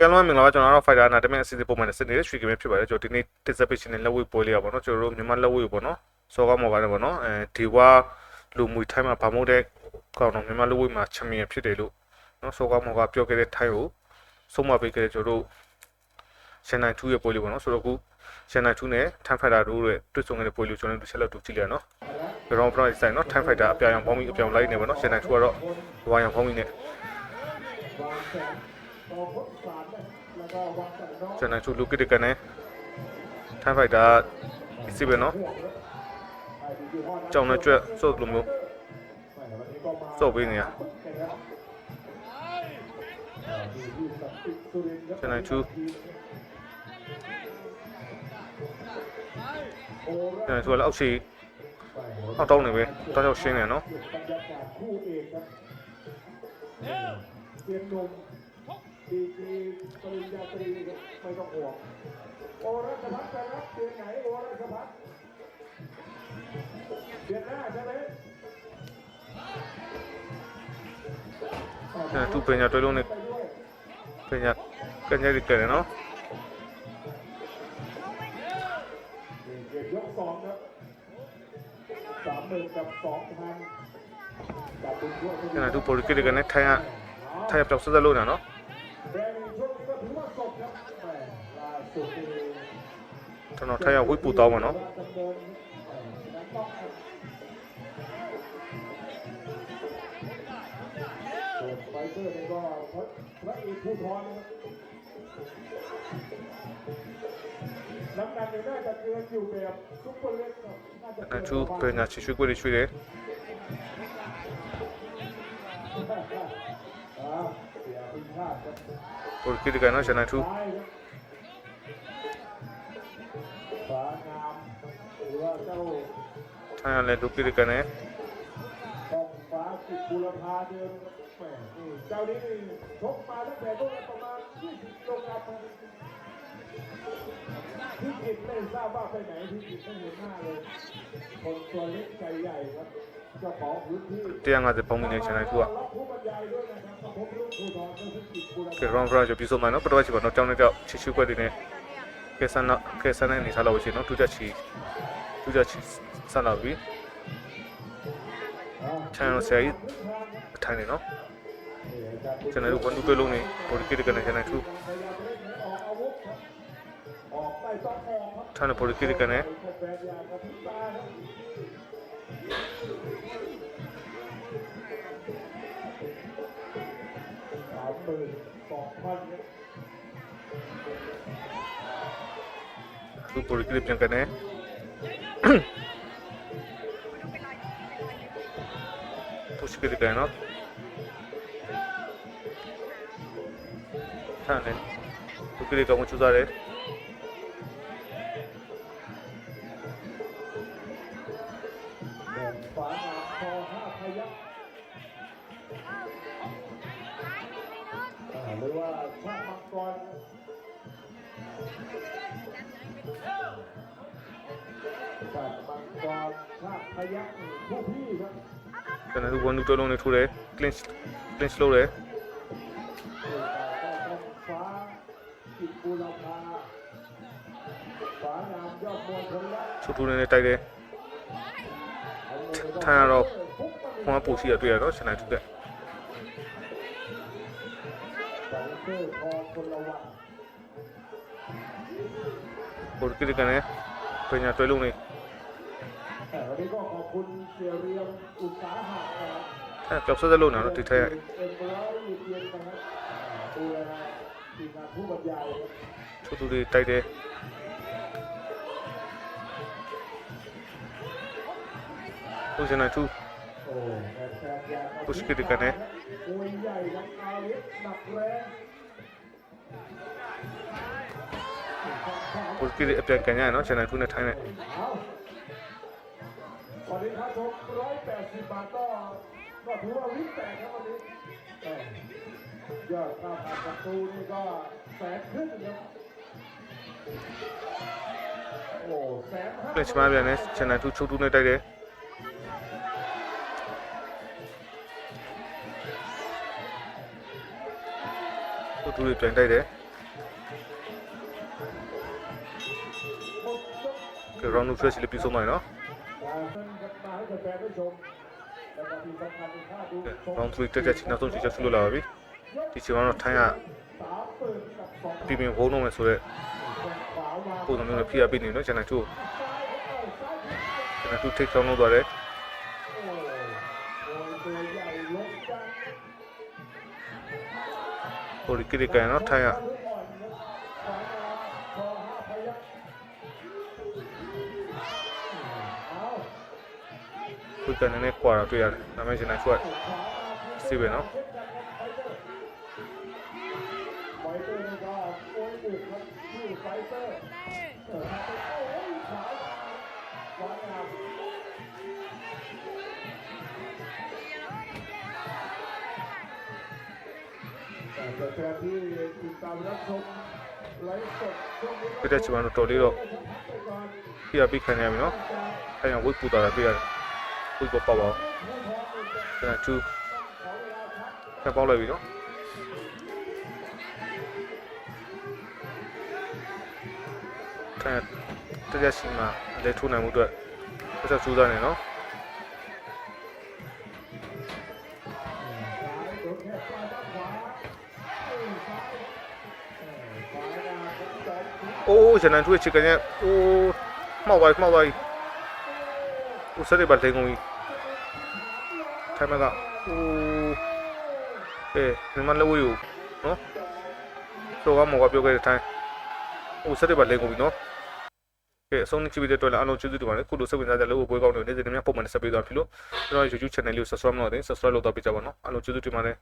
ကဲလုံးမင်္ဂလာပါကျွန်တော်တို့ fighter နာတမင်အစီအစဉ်ပုံမှန်နဲ့စနေရွှေကင်းဖြစ်ပါတယ်ကျွန်တော်ဒီနေ့ dissertation နဲ့လက်ဝဲပွဲလေးရပါတော့ကျွန်တော်တို့မြန်မာလက်ဝဲပေါ့နော်စောကားမော်ပါတယ်ပေါ့နော်အဲဒီဝါလူမွေထိုင်းမှာဗာမို့တဲ့ကောင်တော့မြန်မာလက်ဝဲမှာချန်ပီယံဖြစ်တယ်လို့နော်စောကားမော်ကပြောခဲ့တဲ့ထိုင်းကိုဆုံးမပေးခဲ့တဲ့ကျွန်တော်တို့ရှန်နိုင်2ရဲ့ပွဲလေးပေါ့နော်ဆိုတော့အခုရှန်နိုင်2နဲ့ time fighter တို့ရဲ့တွေ့ဆုံခဲ့တဲ့ပွဲလေးကျွန်တော်တို့တစ်ချက်လောက်တူကြည့်လိုက်ရနော် ground price ဆိုင်နော် time fighter အပြောင်အောင်ပေါင်းပြီးအပြောင်လိုက်နေပေါ့နော်ရှန်နိုင်2ကတော့ဝိုင်းအောင်ပေါင်းပြီးနဲ့ ကျန်တဲ့ချူလူကစ်ကနေထိုင်းဖိုက်တာစီပဲနော်ကြောင်နဲ့ကျွတ်စုပ်လိုမျိုးစုပ်ပေးနေရကျန်တဲ့ချူကျန်တဲ့ချူလည်းအောက်ရှိအောက်တောင်းနေပဲတောက်ရောက်ရှင်းနေနော် ดีกีปริญญาตรีไม่ต้องห่วงโอรัสพัฒน์จะรับเดือนไหนโอรัสพัฒน์เดือนหน้าใช่ไหม Thế tu về nhà tôi luôn này. Về nhà Cần nhà được kể nó. Cái này tu bồi cái này thay à, thay nhập trong số Zalo nào nó? ကျွန်တော်ထိုင်းရဝိပူတောင်းပါနော် ดำเนินเอ่อนั้นต้องครับส่วนไฟเตอร์นี่ก็พระพระเอกภูธรนะครับน้ำหนักเนี่ยน่าจะเกินอยู่แบบซุปเปอร์เล็กครับน่าจะ ကျွန် เกิ တော် น တို့ပညာချီရွှေကိုရွှေတယ် อ่าเสียคุณพลาดครับ ပိုလီကစ်ကနော်ကျွန်တော်တို့ ซ้ายครับฝางามหรือว่ ท่าอะไรดูกิดกันนปะกันเองเตียงอาจจะพงมีในชนไกูอะเกิดร้องร้องจะพิสูจน์มาเนาะประว่าชีวิตเราจำในเจ้าชิชิกว่าดีเนี่ย kesana kesana ni sala wo chi no tuja chi tuja chi sala bi channel sai thane no channel ko nu pe lo ni por ki de kana channel ku ท่านผู้คิดกันเนี่ยปืนสองพัน 그 볼그립 잠깐에 पुष्कर तैनात ठाणे उकरी का ऊंचू जा रहे हรือว่าชาติมังกร ชาติมังกรชาติพยักนี่ผู้พี่ครับ ကျွန်တော်တို့ဝန်တူတွေလုံးနေထိုးတယ် clinch clinch လုပ်တယ် ต้องฟ้าจิตบุรพาฝางามยอดมวลชนละ ချူထူနေနေတိုက်တယ်ထိုင်းရတော့ခွန်ကပူစီရတွေ့ရတော့ကျွန်တော်တို့က สังเกตทองคนละวัน കൊടുത്തിരിക്കാണ് പിന്നെ തൊഴിലൂണി ചൊപ്സതലൂണാണ് ടീച്ചറെ ചുതുടി ഇട്ടേ ดูชนะชูพุชกิริกันเนี่ย က်တယ်သူကျွန်တော်သူ โอ้แฟนๆยา ပုစကစ်ကနေ มวยใหญ่ครับอาเล็กหนักแรง ပုစကစ်အပြန်ကန်ရနော်ကျွန်တော်သူနဲ့ထိုင်းနေ เอาวันนี้ค่าชกร้อยแปดสิบบาทก็ก็ถือว่าวิ่งแตกครับวันนี้แต่ยอดค่าผ่านประตูนี่ก็แสนครึ่งครับโอ้แสนห้า ကလစ်ချမပြန်နေကျွန်တော်သူချူထူနဲ့တိုက်တယ်ချူထူတွေပြန်တိုက်တယ် round of fresh လေးပြီးဆုံးသွားရင်နော် round 3တက်ကချင်နောက်ဆုံးချီချက်ဆုလို့လာပါပြီဒီချိန်မှာတော့ထိုင်းကပြင်ပြင်ဘုံလုံးမယ်ဆိုတော့ပုံစံမျိုးနဲ့ဖိအားပေးနေနော် channel 2ကို channel 2 take down လုပ်သွားတယ်ဟိုဒီကိရိကန်နော်ထိုင်းက ကနည်းနည်းခွာတာတွေ့ရတယ်ဒါမှမဟုတ်ရှင်နိုင်ဖွက်စီးပဲနော်ပြတဲ့ချီမန်တို့တော်လေးတော့ပြရပြီးခံရပြီနော်ခိုင်အောင်ဝိတ်ပူတာလည်းပြရတယ် ဝိတ်ပေါ်ပေါက်ပါဂျန်နိုင်2ဖက်ပေါက်လိုက်ပြီနော်ထိုင်းကတက်တက်စီမှာလက်ထိုးနိုင်မှုအတွက်ဆက်ဆက်စူးစမ်းနေနော် โอ้ฉันนั้นช่วยเช็คกันเนี่ยโอ้เมาไว้เมาไว้โอ้สเตปบัตเลงงอี ထိုင်မကဟိုအေးမြန်မာလက်ဝဲကိုနော်ဆိုကမောကပြောခဲ့တဲ့တိုင်းဟိုစက်တွေပါလဲကုန်ပြီနော်ကဲအဆုံးကြည့်ပြီးတဲ့အတွက်လည်းအားလုံးကျေးဇူးတင်ပါတယ်ခုလိုစိတ်ဝင်စားကြလို့ပွဲကောင်းတွေနေ့စဉ်များပုံမှန်နဲ့ဆက်ပေးသွားပြီလို့ကျွန်တော် YouTube channel လေးကို subscribe လုပ်တဲ့ subscribe လုပ်တော့ပေးကြပါနော်အားလုံးကျေးဇူးတင်ပါတယ်